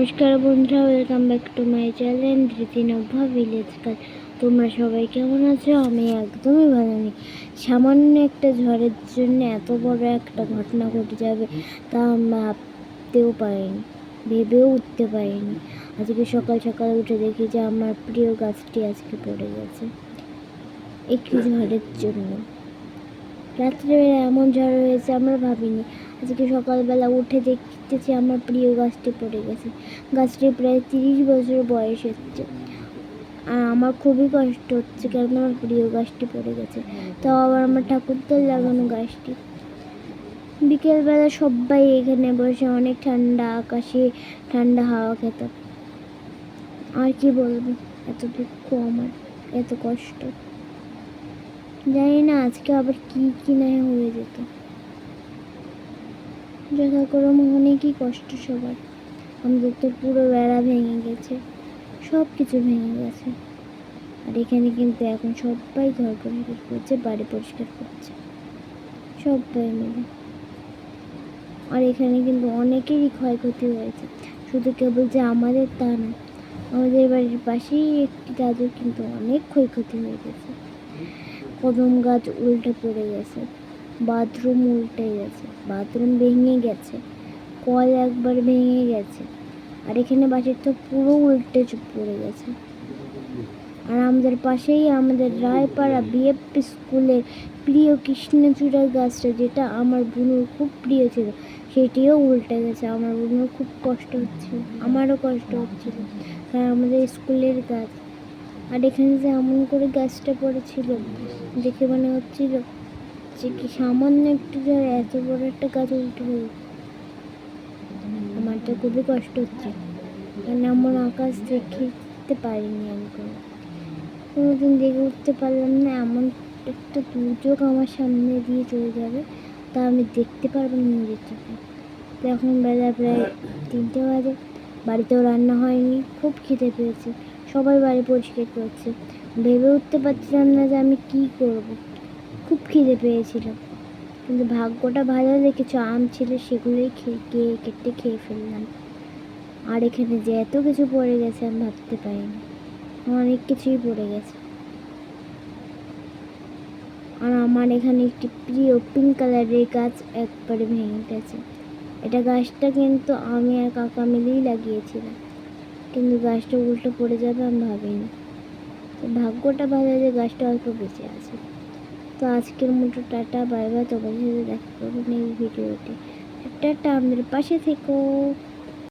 নমস্কার বন্ধুরা welcome back to my channel ধৃতিনভা village কাজ তোমরা সবাই কেমন আছো? আমি একদমই ভালো নেই। সামান্য একটা ঝড়ের জন্য এত বড় একটা ঘটনা ঘটে যাবে তা আমি ভাবতেও পারিনি, ভেবেও উঠতে পারিনি। আজকে সকাল সকাল উঠে দেখি যে আমার প্রিয় গাছটি আজকে পড়ে গেছে। একটি ঝড়ের জন্য। রাত্রেবেলা এমন ঝড় হয়েছে, আমরা ভাবিনি। আজকে সকালবেলা উঠে দেখতেছি আমার প্রিয় গাছটি পড়ে গেছে। গাছটি প্রায় তিরিশ বছর বয়স হচ্ছে। আর আমার খুবই কষ্ট হচ্ছে কারণ আমার প্রিয় গাছটি পড়ে গেছে। তাও আবার আমার ঠাকুরদের লাগানো গাছটি। বিকেলবেলা সবাই এখানে বসে, অনেক ঠান্ডা আকাশে ঠান্ডা হাওয়া খেতাম আর কি বলব? এত দুঃখ আমার, এত কষ্ট। জানি না আজকে আবার কি কি না হয়ে যেত। যথা যথাক্রম অনেকই কষ্ট সবার। আমাদের তো পুরো বেড়া ভেঙে গেছে সব কিছু ভেঙে গেছে। আর এখানে কিন্তু এখন সবাই ঘর পরিষ্কার করছে, বাড়ি পরিষ্কার করছে। সবাই মিলে। আর এখানে কিন্তু অনেকেরই ক্ষয়ক্ষতি হয়েছে। শুধু কেবল যে আমাদের তা না, আমাদের বাড়ির পাশেই একটি দাদুর কিন্তু অনেক ক্ষয়ক্ষতি হয়ে গেছে। কদম গাছ উল্টে পড়ে গেছে, বাথরুম উল্টে গেছে, বাথরুম ভেঙে গেছে, কল একবার ভেঙে গেছে, আর এখানে বাসের তো পুরো উল্টে চুপ পড়ে গেছে। আর আমাদের পাশেই আমাদের রায়পাড়া বিএফপি স্কুলের প্রিয় কৃষ্ণচূড়া গাছটা, যেটা আমার বোনের খুব প্রিয় ছিল, সেটিও উল্টে গেছে। আমার বোনের খুব কষ্ট হচ্ছিল, আমারও কষ্ট হচ্ছিল। কারণ আমাদের স্কুলের গাছ আর এখানে যে এমন করে গ্যাসটা পড়েছিল, দেখে মনে হচ্ছিল যে কি সামান্য একটু ঝড় এত বড় একটা গাছ উল্টে হলো আমার তো খুবই কষ্ট হচ্ছে। কারণ আমার আকাশ দেখতে পারিনি আমি কোনো। কোনোদিন দেখে উঠতে পারলাম না, এমন একটা দুর্যোগ আমার সামনে দিয়ে চলে যাবে, তা আমি দেখতে পারব না নিজের চোখে। এখন বেলা প্রায় তিনটে বাজে, বাড়িতেও রান্না হয়নি, খুব খিদে পেয়েছে। সবাই বাড়ি পরিষ্কার করছে। ভেবে উঠতে পারছিলাম না যে আমি কী করব। খুব খিদে পেয়েছিল। কিন্তু ভাগ্যটা ভালো দেখেছ আম ছিল সেগুলোই খেয়ে কেটে খেয়ে ফেললাম। আর এখানে যে এত কিছু পড়ে গেছে আমি ভাবতে পারিনি। অনেক কিছুই পড়ে গেছে। আর আমার এখানে একটি প্রিয় পিঙ্ক কালারের গাছ একবারে ভেঙে গেছে। এটা গাছটা কিন্তু আমি আর কাকা মিলেই লাগিয়েছিলাম। কিন্তু গাছটা উল্টো পড়ে যাবে, আমি ভাবিনি। তো ভাগ্যটা ভালো যে গাছটা অল্প বেঁচে আছে। তো আজকের মতো টাটা বাইবা বাই। তোমাদের সাথে দেখা করব নেক্সট ভিডিওতে। টাটা, আমাদের পাশে থেকো।